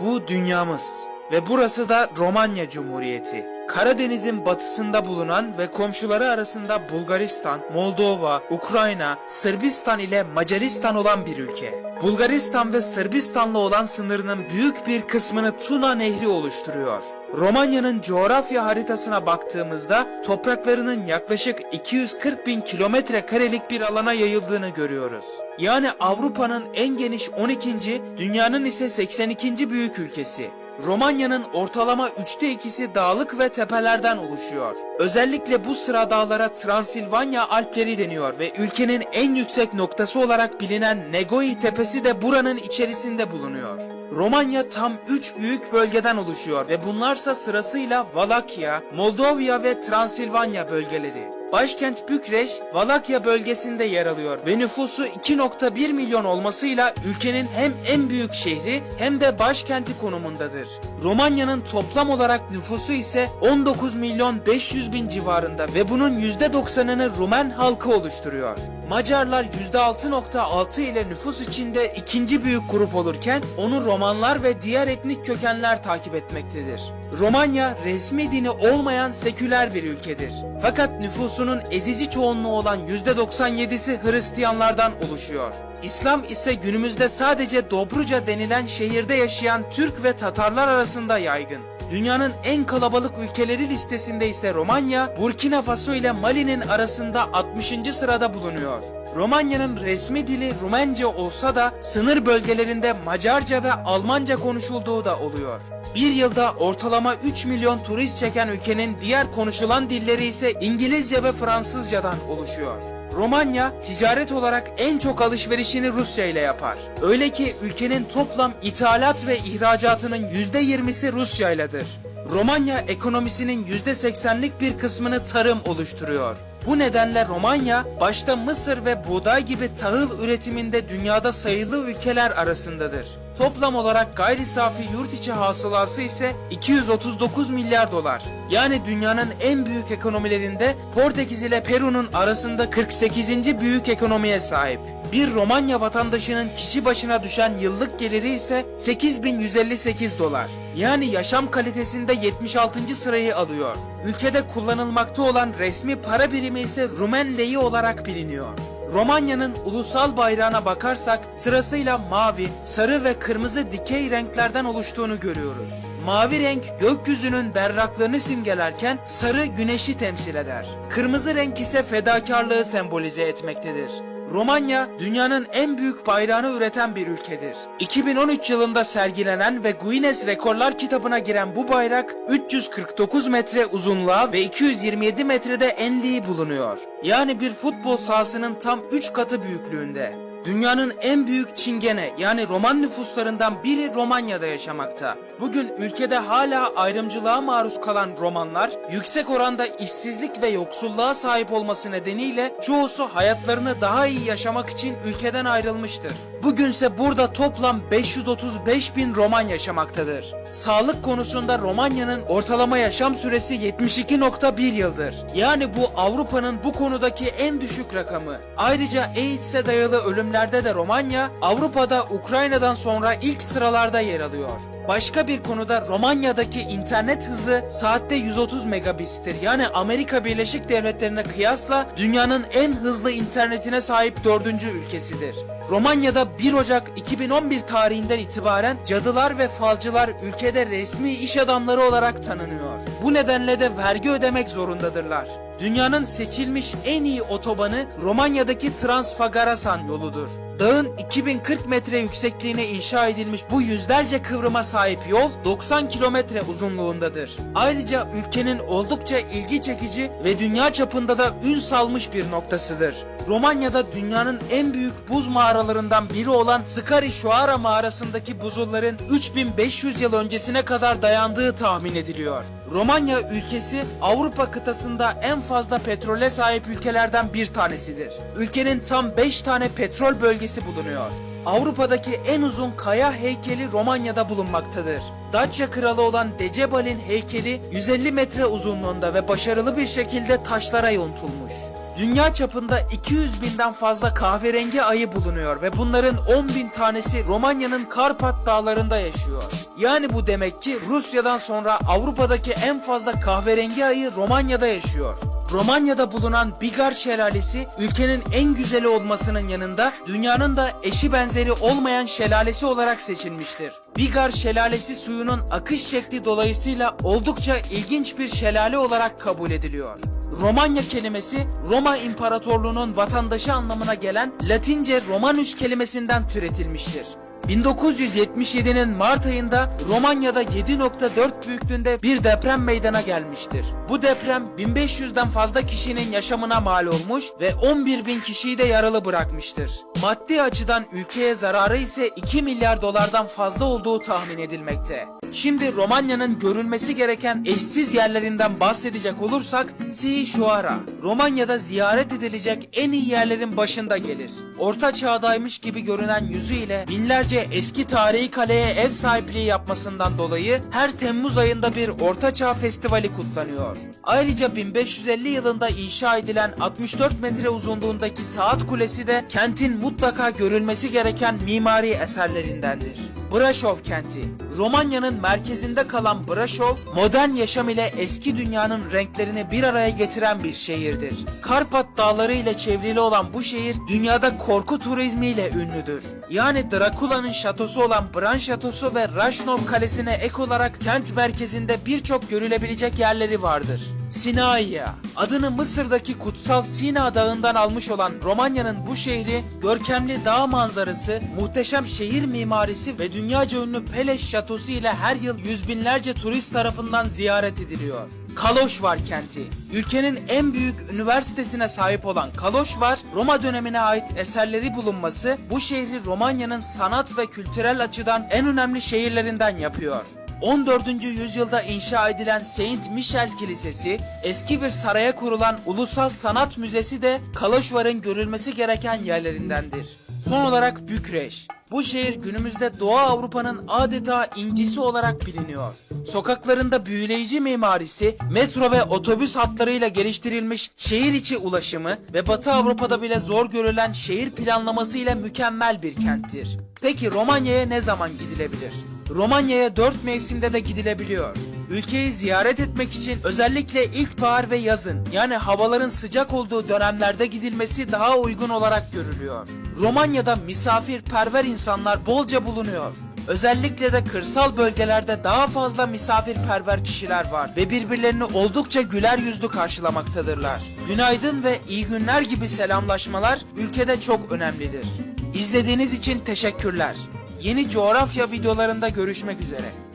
Bu dünyamız ve burası da Romanya Cumhuriyeti. Karadeniz'in batısında bulunan ve komşuları arasında Bulgaristan, Moldova, Ukrayna, Sırbistan ile Macaristan olan bir ülke. Bulgaristan ve Sırbistan'la olan sınırının büyük bir kısmını Tuna Nehri oluşturuyor. Romanya'nın coğrafya haritasına baktığımızda topraklarının yaklaşık 240 bin kilometre karelik bir alana yayıldığını görüyoruz. Yani Avrupa'nın en geniş 12. dünyanın ise 82. büyük ülkesi. Romanya'nın ortalama üçte ikisi dağlık ve tepelerden oluşuyor. Özellikle bu sıra dağlara Transilvanya Alpleri deniyor ve ülkenin en yüksek noktası olarak bilinen Negoi Tepesi de buranın içerisinde bulunuyor. Romanya tam 3 büyük bölgeden oluşuyor ve bunlarsa sırasıyla Valakya, Moldova ve Transilvanya bölgeleri. Başkent Bükreş, Valakya bölgesinde yer alıyor ve nüfusu 2.1 milyon olmasıyla ülkenin hem en büyük şehri hem de başkenti konumundadır. Romanya'nın toplam olarak nüfusu ise 19 milyon 500 bin civarında ve bunun %90'ını Rumen halkı oluşturuyor. Macarlar %6.6 ile nüfus içinde ikinci büyük grup olurken onu Romanlar ve diğer etnik kökenler takip etmektedir. Romanya resmi dini olmayan seküler bir ülkedir. Fakat nüfusunun ezici çoğunluğu olan %97'si Hristiyanlardan oluşuyor. İslam ise günümüzde sadece Dobruca denilen şehirde yaşayan Türk ve Tatarlar arasında yaygın. Dünyanın en kalabalık ülkeleri listesinde ise Romanya, Burkina Faso ile Mali'nin arasında 60. sırada bulunuyor. Romanya'nın resmi dili Rumence olsa da sınır bölgelerinde Macarca ve Almanca konuşulduğu da oluyor. Bir yılda ortalama 3 milyon turist çeken ülkenin diğer konuşulan dilleri ise İngilizce ve Fransızcadan oluşuyor. Romanya ticaret olarak en çok alışverişini Rusya ile yapar. Öyle ki ülkenin toplam ithalat ve ihracatının %20'si Rusya iledir. Romanya ekonomisinin %80'lik bir kısmını tarım oluşturuyor. Bu nedenle Romanya başta Mısır ve buğday gibi tahıl üretiminde dünyada sayılı ülkeler arasındadır. Toplam olarak gayri safi yurt içi hasılası ise 239 milyar dolar. Yani dünyanın en büyük ekonomilerinde Portekiz ile Peru'nun arasında 48. büyük ekonomiye sahip. Bir Romanya vatandaşının kişi başına düşen yıllık geliri ise 8158 dolar. Yani yaşam kalitesinde 76. sırayı alıyor. Ülkede kullanılmakta olan resmi para birimi ise Rumen leyi olarak biliniyor. Romanya'nın ulusal bayrağına bakarsak sırasıyla mavi, sarı ve kırmızı dikey renklerden oluştuğunu görüyoruz. Mavi renk gökyüzünün berraklığını simgelerken sarı güneşi temsil eder. Kırmızı renk ise fedakarlığı sembolize etmektedir. Romanya dünyanın en büyük bayrağını üreten bir ülkedir. 2013 yılında sergilenen ve Guinness Rekorlar kitabına giren bu bayrak 349 metre uzunluğa ve 227 metrede enliği bulunuyor. Yani bir futbol sahasının tam 3 katı büyüklüğünde. Dünyanın en büyük çingene yani Roman nüfuslarından biri Romanya'da yaşamakta. Bugün ülkede hala ayrımcılığa maruz kalan Romanlar yüksek oranda işsizlik ve yoksulluğa sahip olması nedeniyle çoğusu hayatlarını daha iyi yaşamak için ülkeden ayrılmıştır. Bugünse burada toplam 535 bin Roman yaşamaktadır. Sağlık konusunda Romanya'nın ortalama yaşam süresi 72.1 yıldır. Yani bu Avrupa'nın bu konudaki en düşük rakamı. Ayrıca AIDS'e dayalı ölümlerde de Romanya, Avrupa'da Ukrayna'dan sonra ilk sıralarda yer alıyor. Başka bir konuda Romanya'daki internet hızı saatte 130 megabit'tir. Yani Amerika Birleşik Devletleri'ne kıyasla dünyanın en hızlı internetine sahip dördüncü ülkesidir. Romanya'da 1 Ocak 2011 tarihinden itibaren cadılar ve falcılar ülkede resmi iş adamları olarak tanınıyor. Bu nedenle de vergi ödemek zorundadırlar. Dünyanın seçilmiş en iyi otobanı Romanya'daki Transfagarasan yoludur. Dağın 2040 metre yüksekliğine inşa edilmiş bu yüzlerce kıvrıma sahip yol 90 kilometre uzunluğundadır. Ayrıca ülkenin oldukça ilgi çekici ve dünya çapında da ün salmış bir noktasıdır. Romanya'da dünyanın en büyük buz mağaralarından biri olan Skari Şuara mağarasındaki buzulların 3500 yıl öncesine kadar dayandığı tahmin ediliyor. Romanya ülkesi Avrupa kıtasında en fazla petrole sahip ülkelerden bir tanesidir. Ülkenin tam 5 tane petrol bölgesi bulunuyor. Avrupa'daki en uzun kaya heykeli Romanya'da bulunmaktadır. Dacia kralı olan Decebal'in heykeli 150 metre uzunluğunda ve başarılı bir şekilde taşlara yontulmuş. Dünya çapında 200 binden fazla kahverengi ayı bulunuyor ve bunların 10 bin tanesi Romanya'nın Karpat dağlarında yaşıyor. Yani bu demek ki Rusya'dan sonra Avrupa'daki en fazla kahverengi ayı Romanya'da yaşıyor. Romanya'da bulunan Bigar Şelalesi ülkenin en güzeli olmasının yanında dünyanın da eşi benzeri olmayan şelalesi olarak seçilmiştir. Bigar Şelalesi suyunun akış şekli dolayısıyla oldukça ilginç bir şelale olarak kabul ediliyor. Romanya kelimesi Roma İmparatorluğu'nun vatandaşı anlamına gelen Latince Romanus kelimesinden türetilmiştir. 1977'nin Mart ayında Romanya'da 7.4 büyüklüğünde bir deprem meydana gelmiştir. Bu deprem 1500'den fazla kişinin yaşamına mal olmuş ve 11 bin kişiyi de yaralı bırakmıştır. Maddi açıdan ülkeye zararı ise 2 milyar dolardan fazla olduğu tahmin edilmekte. Şimdi Romanya'nın görülmesi gereken eşsiz yerlerinden bahsedecek olursak Siişoara, Romanya'da ziyaret edilecek en iyi yerlerin başında gelir. Orta çağdaymış gibi görünen yüzüyle binlerce eski tarihi kaleye ev sahipliği yapmasından dolayı her Temmuz ayında bir Orta Çağ Festivali kutlanıyor. Ayrıca 1550 yılında inşa edilen 64 metre uzunluğundaki saat kulesi de kentin mutlaka görülmesi gereken mimari eserlerindendir. Braşov kenti. Romanya'nın merkezinde kalan Braşov, modern yaşam ile eski dünyanın renklerini bir araya getiren bir şehirdir. Karpat dağları ile çevrili olan bu şehir dünyada korku turizmi ile ünlüdür. Yani Drakula'nın şatosu olan Bran Şatosu ve Raşnov Kalesi'ne ek olarak kent merkezinde birçok görülebilecek yerleri vardır. Sinaiya, adını Mısır'daki kutsal Sina Dağı'ndan almış olan Romanya'nın bu şehri, görkemli dağ manzarası, muhteşem şehir mimarisi ve dünyaca ünlü Peleş Şatosu ile her yıl yüz binlerce turist tarafından ziyaret ediliyor. Kaloşvar kenti, ülkenin en büyük üniversitesine sahip olan Kaloşvar, Roma dönemine ait eserleri bulunması bu şehri Romanya'nın sanat ve kültürel açıdan en önemli şehirlerinden yapıyor. 14. yüzyılda inşa edilen Saint Michel Kilisesi, eski bir saraya kurulan Ulusal Sanat Müzesi de Kaloşvar'ın görülmesi gereken yerlerindendir. Son olarak Bükreş. Bu şehir günümüzde Doğu Avrupa'nın adeta incisi olarak biliniyor. Sokaklarında büyüleyici mimarisi, metro ve otobüs hatlarıyla geliştirilmiş şehir içi ulaşımı ve Batı Avrupa'da bile zor görülen şehir planlamasıyla mükemmel bir kenttir. Peki Romanya'ya ne zaman gidilebilir? Romanya'ya 4 mevsimde de gidilebiliyor. Ülkeyi ziyaret etmek için özellikle ilkbahar ve yazın yani havaların sıcak olduğu dönemlerde gidilmesi daha uygun olarak görülüyor. Romanya'da misafirperver insanlar bolca bulunuyor. Özellikle de kırsal bölgelerde daha fazla misafirperver kişiler var ve birbirlerini oldukça güler yüzlü karşılamaktadırlar. Günaydın ve iyi günler gibi selamlaşmalar ülkede çok önemlidir. İzlediğiniz için teşekkürler. Yeni coğrafya videolarında görüşmek üzere.